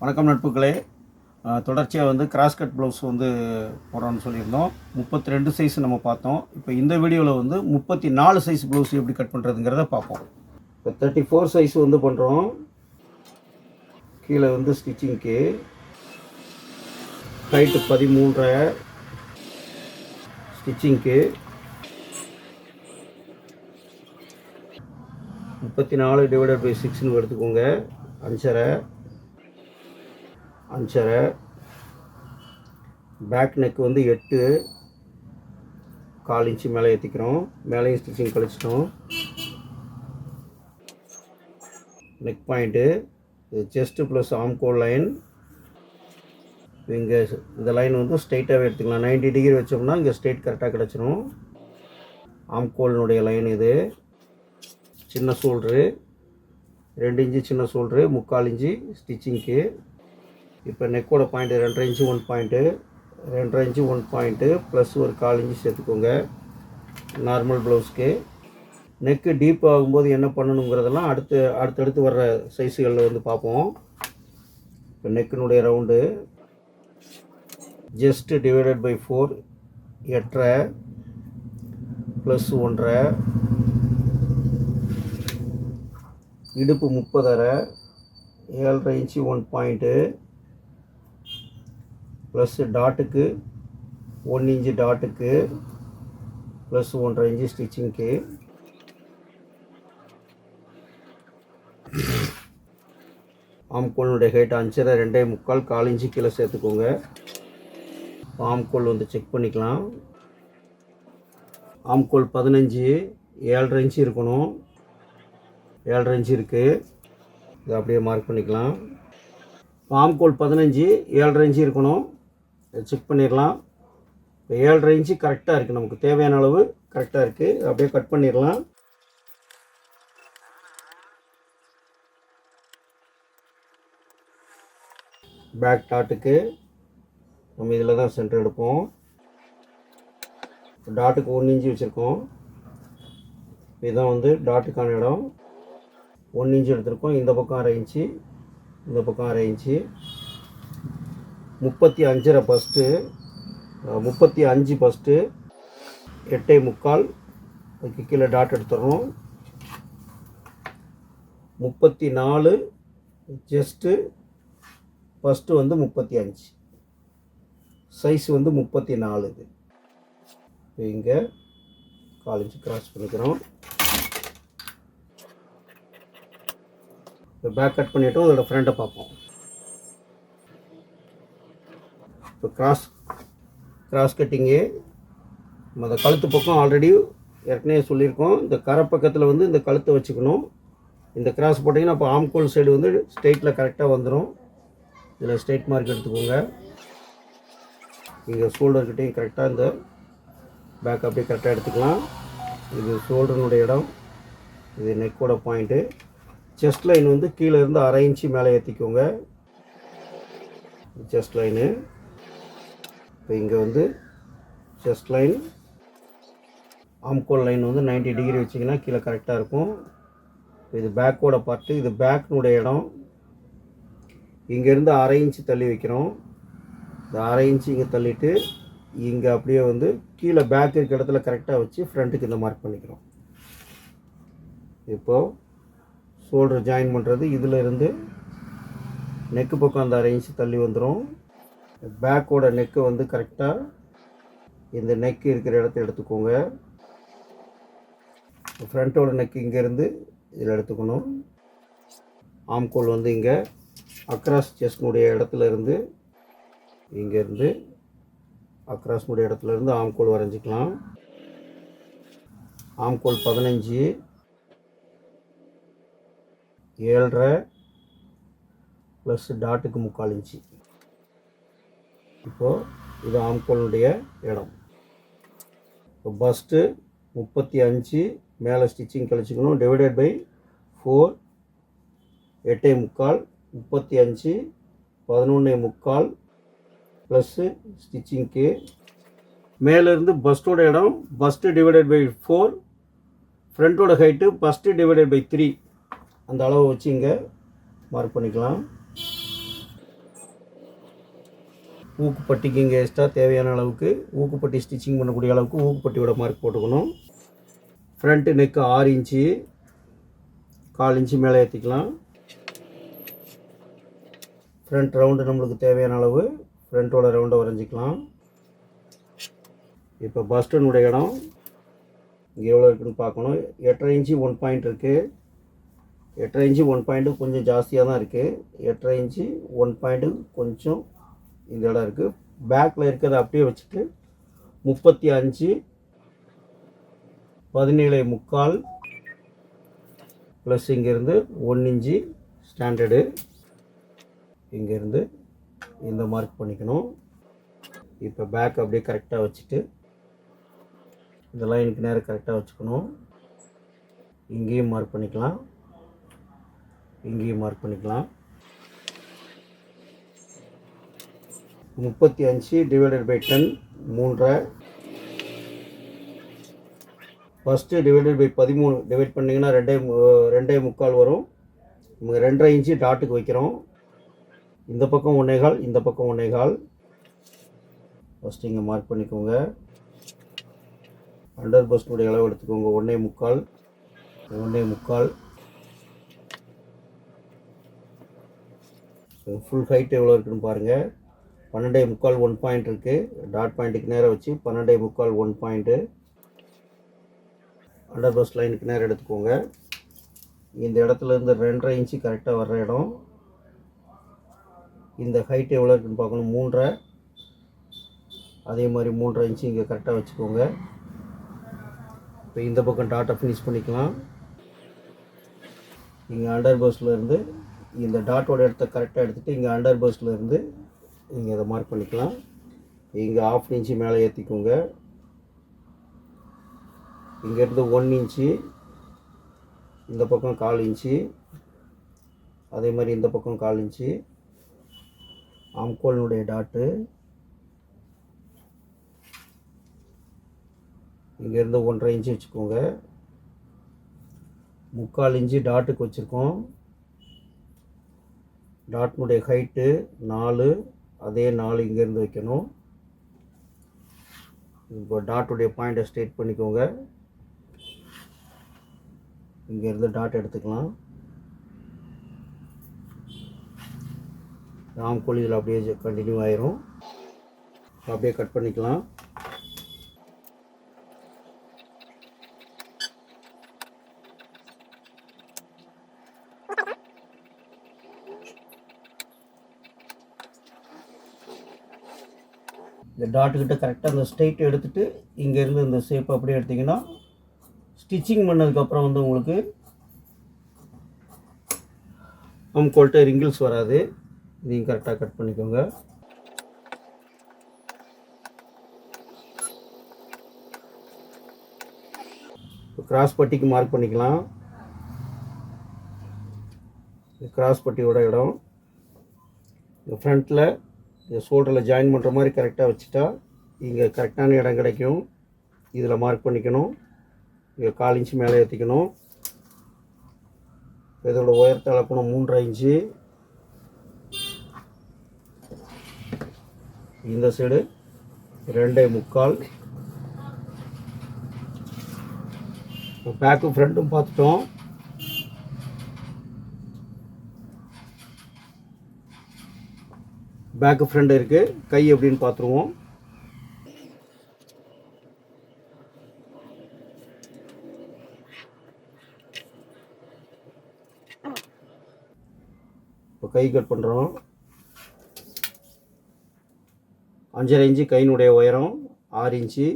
வணக்கம் நட்புகளே. தொடர்ச்சியாக வந்து கிராஸ் கட் ப்ளவுஸ் வந்து போடுறோம்னு சொல்லியிருந்தோம். முப்பத்தி ரெண்டு சைஸ் நம்ம பார்த்தோம். இப்போ இந்த வீடியோவில் வந்து முப்பத்தி நாலு சைஸ் ப்ளவுஸ் எப்படி கட் பண்ணுறதுங்கிறத பார்ப்போம். இப்போ தேர்ட்டி ஃபோர் சைஸ் வந்து பண்ணுறோம் கீழே வந்து ஸ்டிச்சிங்க்கு ஹைட்டு பதிமூன்றரை. ஸ்டிச்சிங்க்கு முப்பத்தி நாலு டிவைடட் பை சிக்ஸ்னு எடுத்துக்கோங்க. அஞ்சரை. அஞ்சரை. பேக் நெக் வந்து எட்டு. கால் இன்ச்சு மேலே ஏற்றிக்கிறோம் மேலேயும் ஸ்டிச்சிங் கழிச்சிட்டோம். நெக் பாயிண்ட்டு இது செஸ்ட்டு ப்ளஸ் ஆம்கோல் லைன் இங்கே இந்த லைன் வந்து ஸ்ட்ரைட்டாகவே எடுத்துக்கலாம். 90 டிகிரி வச்சோம்னா இங்கே ஸ்ட்ரைட் கரெக்டாக கிடச்சிரும். ஆம்கோலினுடைய லைன் இது. சின்ன சோல்ட்ரு ரெண்டு இன்ச்சு சின்ன சோல்ட்ரு முக்கால் இன்ச்சு ஸ்டிச்சிங்க்கு இப்போ நெக்கோட பாயிண்ட்டு ரெண்டரை இன்ச்சு ஒன் பாயிண்ட்டு ரெண்டரை இன்ச்சு ஒன் பாயிண்ட்டு ப்ளஸ் ஒரு கால் இன்ச்சு சேர்த்துக்கோங்க. நார்மல் ப்ளவுஸ்க்கு நெக்கு டீப் ஆகும்போது என்ன பண்ணணுங்கிறதெல்லாம் அடுத்து அடுத்தடுத்து வர்ற சைஸுகளில் வந்து பார்ப்போம். இப்போ நெக்கினுடைய round just divided by four எட்டரை. ப்ளஸ் ஒன்றரை. இடுப்பு முப்பதரை. ஏழரை இன்ச்சு ஒன் பாயிண்ட்டு ப்ளஸ் டாட்டுக்கு ஒன் இன்ச்சு டாட்டுக்கு ப்ளஸ் ஒன்றரை இன்ச்சு ஸ்டிச்சிங்க்கு ஆம்கோலுடைய ஹைட் அஞ்சரை ரெண்டே முக்கால் கால் இன்ச்சு கீழே சேர்த்துக்கோங்க. ஆம்கோல் வந்து செக் பண்ணிக்கலாம். ஆம்கோல் பதினஞ்சு ஏழரை இன்ச்சு இருக்கணும். ஏழரை இன்ச்சு இருக்குது இதை அப்படியே மார்க் பண்ணிக்கலாம். ஆம்கோல் பதினஞ்சு ஏழரை இன்ச்சு இருக்கணும். செக் பண்ணிடலாம். இப்போ ஏழரை இன்ச்சு கரெக்டாக இருக்குது நமக்கு தேவையான அளவு கரெக்டாக இருக்குது அப்படியே கட் பண்ணிடலாம். பேக் டாட்டுக்கு நம்ம இதில் தான் சென்டர் எடுப்போம். டாட்டுக்கு ஒன்று இன்ச்சு வச்சுருக்கோம். இதுதான் வந்து டாட்டுக்கான இடம். ஒன்று இன்ச்சு எடுத்திருக்கோம். இந்த பக்கம் அரை இன்ச்சு இந்த பக்கம் அரை இன்ச்சு முப்பத்தி அஞ்சரை ஃபஸ்ட்டு முப்பத்தி அஞ்சு ஃபஸ்ட்டு எட்டே முக்கால் அதுக்கு கீழே டாட் எடுத்துடணும். முப்பத்தி நாலு ஜஸ்ட்டு ஃபஸ்ட்டு வந்து முப்பத்தி அஞ்சு. சைஸ் வந்து முப்பத்தி நாலு இது. இப்போ இங்கே காலேஜ் கிராஸ் பண்ணிக்கிறோம். இப்போ பேக் கட் பண்ணிட்டோம் அதோட ஃப்ரெண்டை பார்ப்போம். இப்போ கிராஸ் கிராஸ் கட்டிங்கு நம்ம அந்த கழுத்து பக்கம் ஆல்ரெடி ஏற்கனவே சொல்லியிருக்கோம். இந்த கரை பக்கத்தில் வந்து இந்த கழுத்தை வச்சுக்கணும். இந்த கிராஸ் போட்டிங்கன்னா அப்போ ஆம்கோல் சைடு வந்து ஸ்ட்ரெயிட்டில் கரெக்டாக வந்துடும் இதில் ஸ்ட்ரெயிட் மார்க் எடுத்துக்கோங்க. இங்கே ஷோல்டர்கிட்டையும் கரெக்டாக இந்த பேக் அப்படியே கரெக்டாக எடுத்துக்கலாம். இது ஷோல்டர்னுடைய இடம். இது நெக்கோட பாயிண்ட்டு செஸ்ட் லைன் வந்து கீழே இருந்து அரை இன்ச்சு மேலே ஏற்றிக்கோங்க செஸ்ட் லைனு இப்போ இங்கே வந்து செஸ்ட் லைன் ஆம்கோல் லைன் வந்து 90 டிகிரி வச்சிங்கன்னா கீழே கரெக்டாக இருக்கும். இது பேக்கோட பார்ட்டு இது பேக்னுடைய இடம். இங்கேருந்து அரை இன்ச்சு தள்ளி வைக்கிறோம். இந்த அரை இன்ச்சு இங்கே தள்ளிட்டு இங்கே அப்படியே வந்து கீழே பேக் இருக்க இடத்துல கரெக்டாக வச்சு ஃப்ரண்ட்டுக்கு இந்த மார்க் பண்ணிக்கிறோம். இப்போது ஷோல்டர் ஜாயின் பண்ணுறது இதில் இருந்து நெக்கு பக்கம் அந்த அரை இன்ச்சு தள்ளி வந்துடும் பேக்கோட நெக்கு வந்து கரெக்டாக இந்த நெக்கு இருக்கிற இடத்த எடுத்துக்கோங்க. ஃப்ரண்ட்டோட நெக்கு இங்கேருந்து இதில் எடுத்துக்கணும். ஆம்கோல் வந்து இங்கே அக்ராஸ் செஸ்னுடைய இடத்துல இருந்து இங்கேருந்து அக்ராஸ்னுடைய இடத்துல இருந்து ஆம்கோல் வரைஞ்சிக்கலாம். ஆம்கோல் பதினஞ்சு ஏழரை ப்ளஸ் டாட்டுக்கு முக்கால் இன்ச்சு. இப்போது இது ஆம்கோலுடைய இடம். இப்போ பஸ்ட்டு முப்பத்தி அஞ்சு மேலே ஸ்டிச்சிங் கழிச்சிக்கணும். டிவைடட் பை ஃபோர் எட்டே முக்கால் முப்பத்தி அஞ்சு பதினொன்னே முக்கால் ப்ளஸ்ஸு ஸ்டிச்சிங்க்கு மேலேருந்து பஸ்ட்டோட இடம் bust divided by four ஃப்ரண்ட்டோட height bust divided by three அந்த அளவை வச்சு இங்கே மார்க் பண்ணிக்கலாம். ஊக்குப்பட்டிக்கு இங்கே எக்ஸ்ட்ரா தேவையான அளவுக்கு ஊக்குப்பட்டி ஸ்டிச்சிங் பண்ணக்கூடிய அளவுக்கு ஊக்குப்பட்டியோட மார்க் போட்டுக்கணும். ஃப்ரண்ட்டு நெக்கு ஆறு இன்ச்சு கால் இன்ச்சு மேலே ஏற்றிக்கலாம் ஃப்ரண்ட் ரவுண்டு நம்மளுக்கு தேவையான அளவு ஃப்ரண்ட்டோட ரவுண்டை வரைஞ்சிக்கலாம். இப்போ பஸ்டனுடைய இடம் இங்கே எவ்வளோ இருக்குதுன்னு பார்க்கணும். எட்டரை இன்ச்சு ஒன் பாயிண்ட் இருக்குது எட்டரை இன்ச்சு ஒன் பாயிண்ட்டு கொஞ்சம் ஜாஸ்தியாக தான் இருக்குது எட்டரை இன்ச்சு ஒன் பாயிண்ட்டு கொஞ்சம் இந்த இடம் இருக்குது பேக்கில் இருக்கிறத அப்படியே வச்சுட்டு முப்பத்தி அஞ்சு பதினேழு முக்கால் ப்ளஸ் இங்கேருந்து ஒன் இன்ச்சு ஸ்டாண்டர்டு இங்கேருந்து இந்த மார்க் பண்ணிக்கணும். இப்போ பேக் அப்படியே கரெக்டாக வச்சுட்டு இந்த லைனுக்கு நேரம் கரெக்டாக வச்சுக்கணும். இங்கேயும் மார்க் பண்ணிக்கலாம். இங்கேயும் மார்க் பண்ணிக்கலாம். முப்பத்தி அஞ்சு டிவைடட் பை டென் மூன்றரை. ஃபஸ்ட்டு டிவைடட் பை பதிமூணு டிவைட் பண்ணிங்கன்னா ரெண்டே மு- ரெண்டே முக்கால் வரும். ரெண்டரை இன்ச்சு டாட்டுக்கு வைக்கிறோம். இந்த பக்கம் ஒன்றேகால் இந்த பக்கம் ஒன்றேகால் ஃபஸ்ட்டு இங்கே மார்க் பண்ணிக்கோங்க. அண்டர் பஸ்னுடைய அளவு எடுத்துக்கோங்க. ஒன்றே முக்கால் ஒன்றே முக்கால். ஃபுல் ஹைட் எவ்வளோ இருக்குன்னு பாருங்கள் பன்னெண்டே முக்கால் ஒன் பாயிண்ட் இருக்குது டாட் பாயிண்ட்டுக்கு நேராக வச்சு பன்னெண்டே முக்கால் ஒன் பாயிண்ட்டு அண்டர் பஸ் லைனுக்கு நேரம் எடுத்துக்கோங்க. இந்த இடத்துல இருந்து ரெண்டரை இன்ச்சு கரெக்டாக வர்ற இடம். இந்த ஹைட் எவ்வளோ இருக்குன்னு பார்க்கணும். மூன்றரை. அதே மாதிரி மூன்றரை இன்ச்சு இங்கே கரெக்டாக வச்சுக்கோங்க. இப்போ இந்த பக்கம் டாட்டை ஃபினிஷ் பண்ணிக்கலாம். இங்கே அண்டர் பஸ்லேருந்து இந்த டாட்டோட இடத்த கரெக்டாக எடுத்துகிட்டு இங்கே அண்டர் பஸ்ஸில் நீங்கள் இதை மார்க் பண்ணிக்கலாம். இங்கே ஆஃப் இன்ச்சு மேலே ஏற்றிக்கோங்க இங்கேருந்து ஒன் இன்ச்சு இந்த பக்கம் கால் இன்ச்சு அதே மாதிரி இந்த பக்கம் கால் இன்ச்சு ஆம்கோலினுடைய டாட்டு இங்கேருந்து ஒன்றரை இன்ச்சு வச்சுக்கோங்க. முக்கால் இன்ச்சு டாட்டுக்கு வச்சுருக்கோம். டாட்னுடைய ஹைட்டு நாலு அதே நாலு இங்கேருந்து வைக்கணும். இப்போ டாட்டுடைய பாயிண்ட்டை ஸ்ட்ரெயிட் பண்ணிக்கோங்க. இங்கேருந்து டாட் எடுத்துக்கலாம். ராம் இதில் அப்படியே கண்டினியூ ஆயிரும். அப்படியே கட் பண்ணிக்கலாம். இந்த டாட்டுக்கிட்ட கரெக்டாக அந்த ஸ்ட்ரைட் எடுத்துகிட்டு இங்கேருந்து இந்த ஷேப் அப்படியே எடுத்திங்கன்னா ஸ்டிச்சிங் பண்ணதுக்கப்புறம் வந்து உங்களுக்கு அம்கோல்ட்ட ரிங்கிள்ஸ் வராது. இதையும் கரெக்டாக கட் பண்ணிக்கோங்க. கிராஸ் பட்டிக்கு மார்க் பண்ணிக்கலாம். கிராஸ் பட்டியோட இடம். ஃப்ரண்ட்டில் இந்த ஷோல்டரில் ஜாயின் பண்ணுற மாதிரி கரெக்டாக வச்சுட்டா இங்கே கரெக்டான இடம் கிடைக்கும். இதில் மார்க் பண்ணிக்கணும். இங்கே கால் இன்ச்சு மேலே ஏற்றிக்கணும் இதோட உயரத்தை அளக்கணும் மூன்றரை இன்ச்சு இந்த சைடு ரெண்டே முக்கால். பேக்கும் ஃப்ரண்ட்டும் பார்த்துட்டோம். பேக்கு ஃப்ரண்ட் இருக்குது கை எப்படின்னு பார்த்துருவோம். இப்போ கை கட் பண்ணுறோம் அஞ்சரை இன்ச்சு கையினுடைய உயரம் ஆறு இன்ச்சு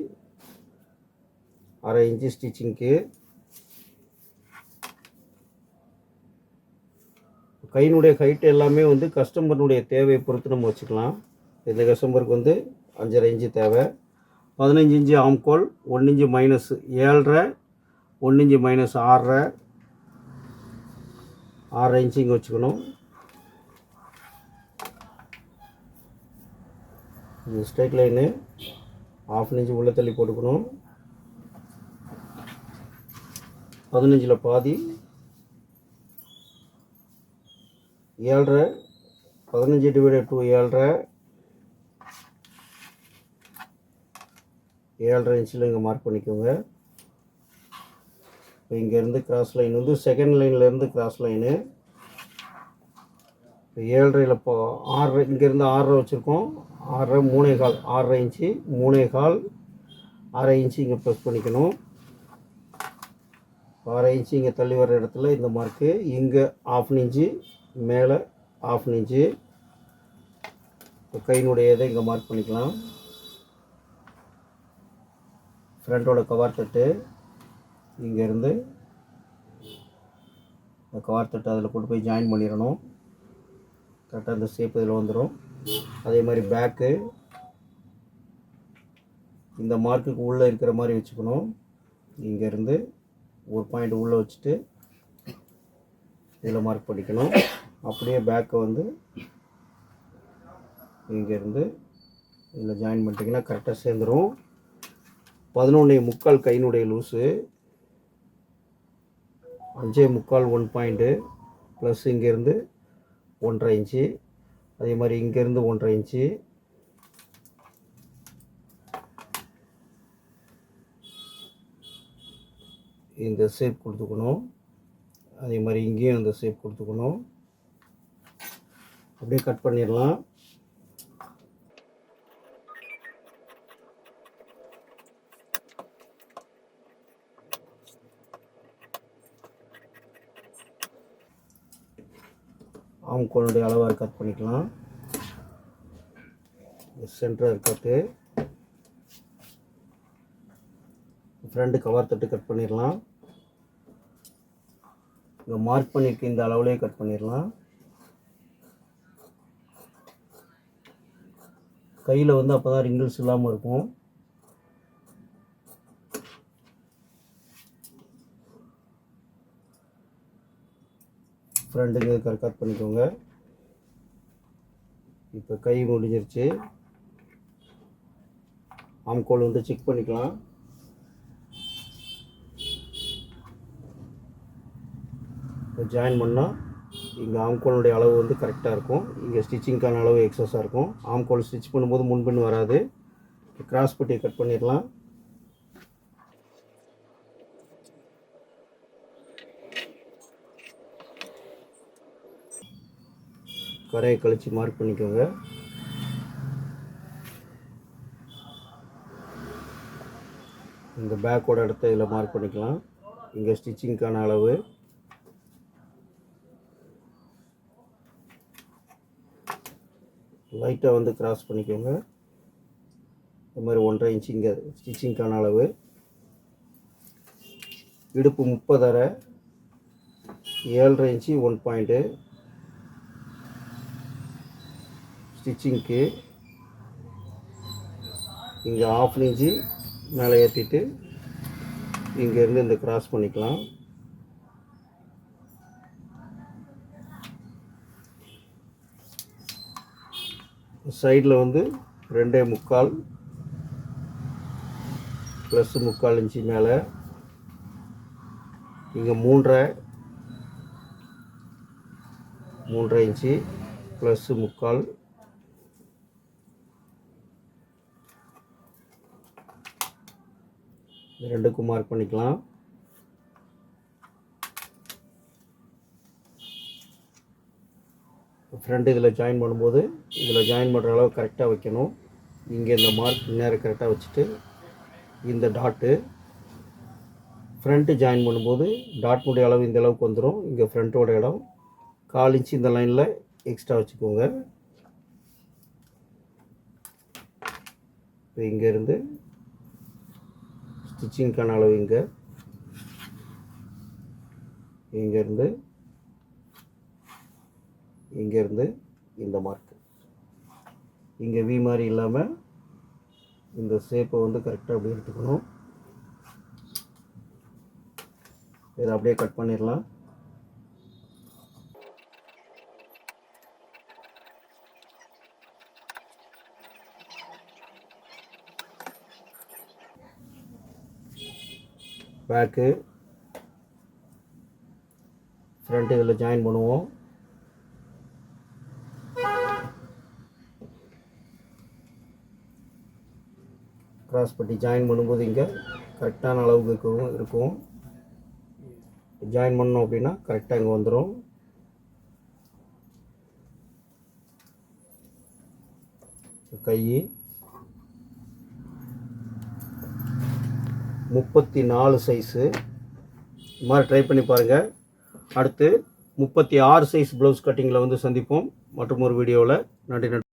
அரை இன்ச்சு ஸ்டிச்சிங்க்கு கையினுடைய ஹைட் எல்லாமே வந்து கஸ்டமர்னுடைய தேவையை பொறுத்து நம்ம வச்சுக்கலாம். இந்த கஸ்டமருக்கு வந்து அஞ்சரை இன்ச்சு தேவை. பதினஞ்சு இன்ச்சு ஆம்கோல் ஒன்று இன்ச்சு மைனஸ் ஏழரை ஒன்று இன்ச்சு மைனஸ் ஆறரை. ஆறரை இன்ச்சு இங்கே வச்சுக்கணும். இது ஸ்ட்ரைட் லைனு ஆஃப் இன்ச்சு உள்ள தள்ளி போட்டுக்கணும். பதினஞ்சில் பாதி ஏழரை பதினஞ்சு டிவைடட் டூ ஏழரை. ஏழரை இன்ச்சில் இங்கே மார்க் பண்ணிக்கோங்க. இப்போ இங்கேருந்து கிராஸ் லைன் வந்து செகண்ட் லைன்லேருந்து கிராஸ் லைனு இப்போ ஏழரையில் இப்போ ஆறரை இங்கேருந்து ஆறரை வச்சுருக்கோம். ஆறரை மூணே கால் ஆறரை இன்ச்சு மூணே கால் அரை இன்ச்சு இங்கே ப்ரெஸ் பண்ணிக்கணும். அரை இன்ச்சு இங்கே தள்ளி வர இடத்துல இந்த மார்க்கு இங்கே ஆஃப் இன்ச்சு மேலே ஆஃப் இன்ச்சு கையினுடையதை கையினுடைய இதை இங்கே மார்க் பண்ணிக்கலாம். ஃப்ரண்ட்டோட கவர் தட்டு இங்கேருந்து இந்த கவர் தட்டு அதில் கொண்டு போய் ஜாயின் பண்ணிடணும். கரெக்டாக அந்த ஷேப் இதில் வந்துடும் அதே மாதிரி பேக்கு இந்த மார்க்குக்கு உள்ளே இருக்கிற மாதிரி வச்சுக்கணும். இங்கேருந்து ஒரு பாயிண்ட் உள்ளே வச்சுட்டு இதில் மார்க் பண்ணிக்கணும். அப்படியே பேக்கை வந்து இங்கேருந்து இதில் ஜாயின் பண்ணிட்டீங்கன்னா கரெக்டாக சேர்ந்துடும் பதினொன்றே முக்கால் கையினுடைய லூஸு அஞ்சே முக்கால் ஒன் பாயிண்ட்டு ப்ளஸ் இங்கேருந்து ஒன்றரை இன்ச்சு. அதே மாதிரி இங்கேருந்து ஒன்றரை இன்ச்சு. இந்த ஷேப் கொடுத்துக்கணும். அதே மாதிரி இங்கேயும் இந்த ஷேப் கொடுத்துக்கணும். அப்படியே கட் பண்ணிடலாம். ஆம்கோனுடைய அளவாக கட் பண்ணிக்கலாம். சென்டராக கட்டு ஃப்ரண்ட் கவர் தட்டு கட் பண்ணிடலாம். இங்கே மார்க் பண்ணியிருக்க இந்த அளவுலேயே கட் பண்ணிடலாம். கையில் வந்து அப்போ தான் ரிங்கிள்ஸ் இல்லாமல் இருக்கும். ஃப்ரண்ட்டுக்கு கட் கட் பண்ணிக்கோங்க. இப்போ கை முடிஞ்சிருச்சு. ஆம்கோல் வந்து செக் பண்ணிக்கலாம். இப்போ ஜாயின் பண்ணால் இங்கே ஆம்கோலுடைய அளவு வந்து கரெக்டாக இருக்கும். இங்கே ஸ்டிச்சிங்க்கான அளவு எக்ஸஸாக இருக்கும். ஆம்கோல் ஸ்டிச் பண்ணும்போது முன்பின் வராது. கிராஸ் பட்டியை கட் பண்ணிடலாம். கரையை கழித்து மார்க் பண்ணிக்கோங்க. இந்த பேக்கோட இடத்த இதில் மார்க் பண்ணிக்கலாம். இங்கே ஸ்டிச்சிங்க்கான அளவு. லைட்டாக வந்து கிராஸ் பண்ணிக்கோங்க. இது மாதிரி ஒன்றரை இன்ச் இங்கே ஸ்டிச்சிங்க்கான அளவு. இடுப்பு முப்பதரை ஏழரை இன்ச்சு ஒன் பாயிண்ட்டு ஸ்டிச்சிங்க்கு இங்கே ஆஃப் இன்ச்சு மேலே ஏற்றிட்டு இங்கேருந்து இந்த கிராஸ் பண்ணிக்கலாம். சைடில் வந்து ரெண்டே முக்கால் ப்ளஸ் முக்கால் இன்ச்சு மேலே. இங்கே மூன்றரை மூன்றரை இன்ச்சு ப்ளஸ்ஸு முக்கால். ரெண்டுக்கும் மார்க் பண்ணிக்கலாம். ஃப்ரெண்டு இதில் ஜாயின் பண்ணும்போது இதில் ஜாயின் பண்ணுற அளவு கரெக்டாக வைக்கணும். இங்கே இந்த மார்க் நேரம் கரெக்டாக வச்சுட்டு இந்த டாட்டு ஃப்ரண்ட்டு ஜாயின் பண்ணும்போது டாட்னுடைய அளவு இந்த அளவுக்கு வந்துடும் இங்கே ஃப்ரண்ட்டோட இடம். கால் இன்ச்சு இந்த லைனில் எக்ஸ்ட்ரா வச்சுக்கோங்க. இப்போ இங்கேருந்து ஸ்டிச்சிங்க்கான அளவு இங்கே. இங்கேருந்து இங்கேருந்து இந்த மார்க் இங்கே வி மாதிரி இல்லாமல் இந்த ஷேப்பை வந்து கரெக்டாக அப்படியே எடுத்துக்கணும். இதை அப்படியே கட் பண்ணிடலாம். பேக்கு ஃப்ரண்ட்டு இதில் ஜாயின் பண்ணுவோம். கிராஸ் பட்டி ஜாயின் பண்ணும்போது இங்கே கரெக்டான அளவுக்கு இருக்கும் இருக்கும். ஜாயின் பண்ணோம் அப்படின்னா கரெக்டாக இங்கே வந்துடும் கை. முப்பத்தி நாலு சைஸு இது மாதிரி ட்ரை பண்ணி பாருங்கள் அடுத்து முப்பத்தி ஆறு சைஸ் ப்ளவுஸ் கட்டிங்கில் வந்து சந்திப்போம். மற்றும் ஒரு வீடியோவில் நன்றி நன்றி.